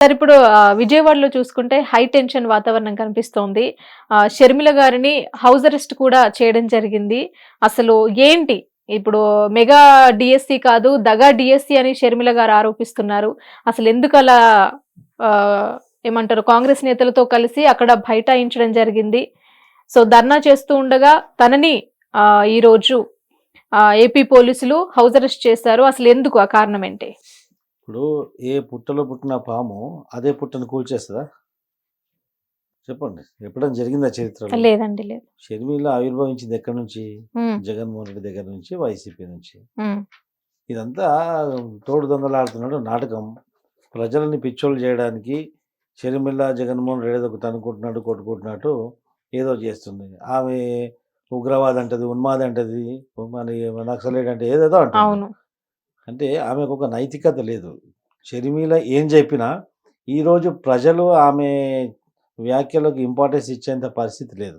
Sir ఇప్పుడు విజయవాడలో చూసుకుంటే హై టెన్షన్ వాతావరణం కనిపిస్తోంది. ఆ, షర్మిల గారిని హౌస్ అరెస్ట్ కూడా చేయడం జరిగింది. అసలు ఏంటి? ఇప్పుడు మెగా డిఎస్సి కాదు దగా డిఎస్సి అని షర్మిల గారు ఆరోపిస్తున్నారు. అసలు ఎందుకు అలా ఏమంటారు కాంగ్రెస్ నేతలతో కలిసి అక్కడ బైఠాయించడం జరిగింది? సో ధర్నా చేస్తూ ఉండగా తనని ఈరోజు ఏపీ పోలీసులు హౌస్ అరెస్ట్ చేశారు. అసలు ఎందుకు ఆ కారణం ఏంటి? ఇప్పుడు ఏ పుట్టలో పుట్టిన పాము అదే పుట్టను కూల్చేస్తుందా? చెప్పండి. ఎప్పుడైనా జరిగిందా చరిత్రలో? లేదండి లేదు. షర్మిల ఆవిర్భవించింది ఎక్కడి నుంచి? జగన్మోహన్ రెడ్డి దగ్గర నుంచి వైసీపీ నుంచి. ఇదంతా తోడు దొంగలాడుతున్నాడు నాటకం. ప్రజలని పిచ్చోళ్ళు చేయడానికి షర్మిల జగన్మోహన్ రెడ్డి ఏదో ఒకటి అనుకుంటున్నాడు కొట్టుకుంటున్నట్టు ఏదో చేస్తుంది. ఆమె ఉగ్రవాది అంటది ఉన్మాది అంటది మరి నక్సలైట్ అంటే ఏదేదో అంటుంది. అవును. అంటే ఆమెకు ఒక నైతికత లేదు. షర్మిల ఏం చెప్పినా ఈరోజు ప్రజలు ఆమె వ్యాఖ్యలకు ఇంపార్టెన్స్ ఇచ్చేంత పరిస్థితి లేదు.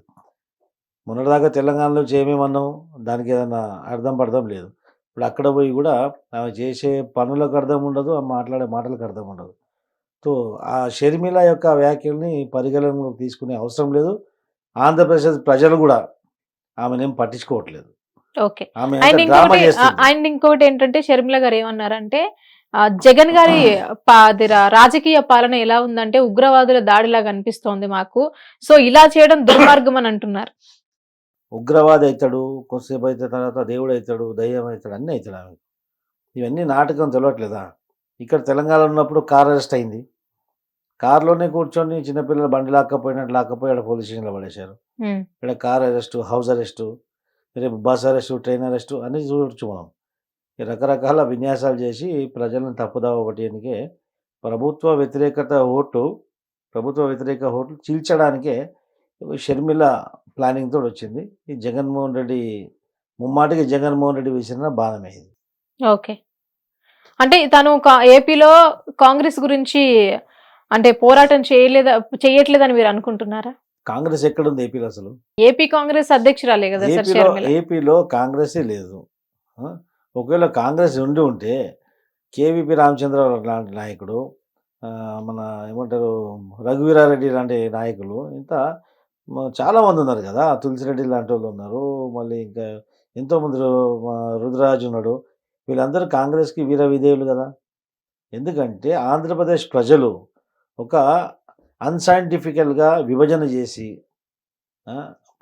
మొన్నటిదాకా తెలంగాణలో చేయమేమన్నాం దానికి ఏదైనా అర్థం పడదాం లేదు. ఇప్పుడు అక్కడ పోయి కూడా ఆమె చేసే పనులకు అర్థం ఉండదు ఆమె మాట్లాడే మాటలకు అర్థం ఉండదు. సో ఆ షర్మిల యొక్క వ్యాఖ్యల్ని పరిగణనలోకి తీసుకునే అవసరం లేదు. ఆంధ్రప్రదేశ్ ప్రజలు కూడా ఆమెనేం పట్టించుకోవట్లేదు. ఓకే. అండ్ ఇంకోటి అండ్ ఇంకోటి ఏంటంటే షర్మిల గారు ఏమన్నారంటే జగన్ గారి రాజకీయ పాలన ఎలా ఉందంటే ఉగ్రవాదుల దాడిలాగా అనిపిస్తోంది మాకు. సో ఇలా చేయడం దుర్మార్గం అని అంటున్నారు. ఉగ్రవాది అవుతాడు కొద్దిసేపు అయితే తర్వాత దేవుడు అవుతాడు దయ్యం అవుతాడు అన్నీ అవుతాడు ఆమె ఇవన్నీ నాటకం తెలియట్లేదా ఇక్కడ తెలంగాణలో ఉన్నప్పుడు కార్ అరెస్ట్ అయింది. కార్లోనే కూర్చొని చిన్నపిల్లలు బండి లాక్కపోయినట్టు లాక్కపోయి ఇక్కడ పోలీస్ స్టేషన్లో పడేశారు. ఇక్కడ కార్ అరెస్టు హౌస్ అరెస్టు రేపు బస్ అరెస్టు ట్రైన్ అరెస్టు అని చూడొచ్చు మనం. ఈ రకరకాల విన్యాసాలు చేసి ప్రజలను తప్పుదావ పట్టేందుకే ప్రభుత్వ వ్యతిరేకత ఓటు ప్రభుత్వ వ్యతిరేక ఓట్లు చీల్చడానికే షర్మిల ప్లానింగ్తో వచ్చింది. ఈ జగన్మోహన్ రెడ్డి ముమ్మాటికి జగన్మోహన్ రెడ్డి విసిరిన బాణమే ఇది ఓకే. అంటే తను కా- ఏపీలో కాంగ్రెస్ గురించి అంటే పోరాటం చేయలేదా చేయట్లేదని మీరు అనుకుంటున్నారా? కాంగ్రెస్ ఎక్కడుంది ఏపీలో అసలు? ఏపీ కాంగ్రెస్ అధ్యక్షురాలే కదా ఏపీలో ఏపీలో కాంగ్రెసే లేదు? ఒకవేళ కాంగ్రెస్ ఉండి ఉంటే కేవీపీ రామచంద్రరావు లాంటి నాయకుడు మన ఏమంటారు రఘువీరారెడ్డి లాంటి నాయకులు ఇంత మ- చాలా మంది ఉన్నారు కదా. తులసిరెడ్డి లాంటి వాళ్ళు ఉన్నారు. మళ్ళీ ఇంకా ఎంతోమంది రుద్రరాజు ఉన్నాడు. వీళ్ళందరూ కాంగ్రెస్కి వీర విధేయులు కదా. ఎందుకంటే ఆంధ్రప్రదేశ్ ప్రజలు ఒక అన్సైంటిఫికల్గా విభజన చేసి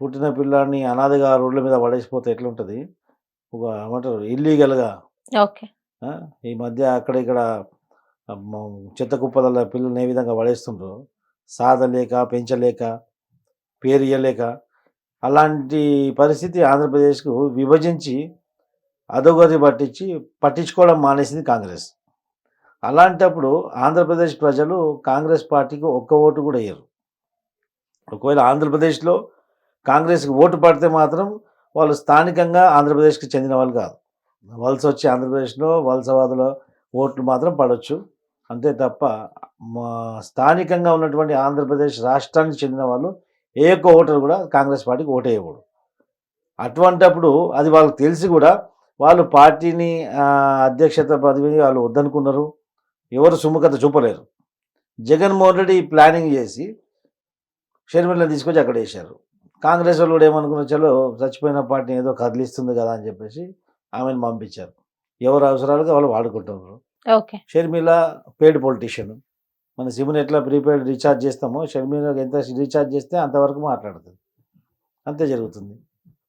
పుట్టిన పిల్లాడిని అనాథగా రోడ్ల మీద పడేసిపోతే ఎట్లుంటుంది? ఒక ఏమంటారు? ఇల్లీగల్గా. ఓకే. ఈ మధ్య అక్కడ ఇక్కడ చెత్త కుప్పల పిల్లల్ని ఏ విధంగా పడేస్తుండ్రో సాధలేక పెంచలేక పేరు ఇయ్యలేక అలాంటి పరిస్థితి ఆంధ్రప్రదేశ్కు విభజించి అధోగతి పట్టించి పట్టించుకోవడం మానేసింది కాంగ్రెస్. అలాంటప్పుడు ఆంధ్రప్రదేశ్ ప్రజలు కాంగ్రెస్ పార్టీకి ఒక్క ఓటు కూడా వేయరు. ఒకవేళ ఆంధ్రప్రదేశ్లో కాంగ్రెస్కి ఓటు పడితే మాత్రం వాళ్ళు స్థానికంగా ఆంధ్రప్రదేశ్కి చెందిన వాళ్ళు కాదు. వలస వచ్చి ఆంధ్రప్రదేశ్లో వలసవాదుల ఓట్లు మాత్రం పడవచ్చు అంతే తప్ప మా స్థానికంగా ఉన్నటువంటి ఆంధ్రప్రదేశ్ రాష్ట్రానికి చెందిన వాళ్ళు ఏ ఒక్క ఓటరు కూడా కాంగ్రెస్ పార్టీకి ఓటేయకూడదు అటువంటప్పుడు అది వాళ్ళకి తెలిసి కూడా వాళ్ళు పార్టీని అధ్యక్షత పదవిని వాళ్ళు వద్దనుకున్నారు. ఎవరు సుముఖత చూపలేరు. జగన్మోహన్ రెడ్డి ప్లానింగ్ చేసి షర్మిలను తీసుకొచ్చి అక్కడ వేశారు. కాంగ్రెస్ వాళ్ళు కూడా ఏమనుకున్న చలో చచ్చిపోయిన పార్టీని ఏదో కదిలిస్తుంది కదా అని చెప్పేసి ఆమెను పంపించారు. ఎవరు అవసరాలుగా వాళ్ళు వాడుకుంటున్నారు. ఓకే. షర్మిల పెయిడ్ పొలిటీషియన్ మన సిమ్ని ఎట్లా ప్రీపెయిడ్ రీఛార్జ్ చేస్తామో షర్మిలకు ఎంత రీఛార్జ్ చేస్తే అంతవరకు మాట్లాడుతుంది. అంతే జరుగుతుంది.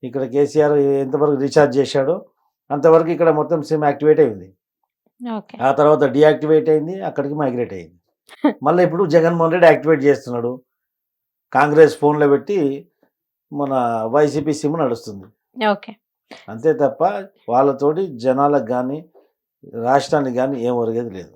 ఇక్కడ కేసీఆర్ ఎంతవరకు రీఛార్జ్ చేశాడో అంతవరకు ఇక్కడ మొత్తం సిమ్ యాక్టివేట్ అయింది. ఆ తర్వాత డియాక్టివేట్ అయింది అక్కడికి మైగ్రేట్ అయింది. మళ్ళీ ఇప్పుడు జగన్మోహన్ రెడ్డి యాక్టివేట్ చేస్తున్నాడు. కాంగ్రెస్ ఫోన్లో పెట్టి మన వైసీపీ సిమ్ నడుస్తుంది. ఓకే. అంతే తప్ప వాళ్ళతోటి జనాలకు కానీ రాష్ట్రానికి కానీ ఏం ఒరిగేది లేదు.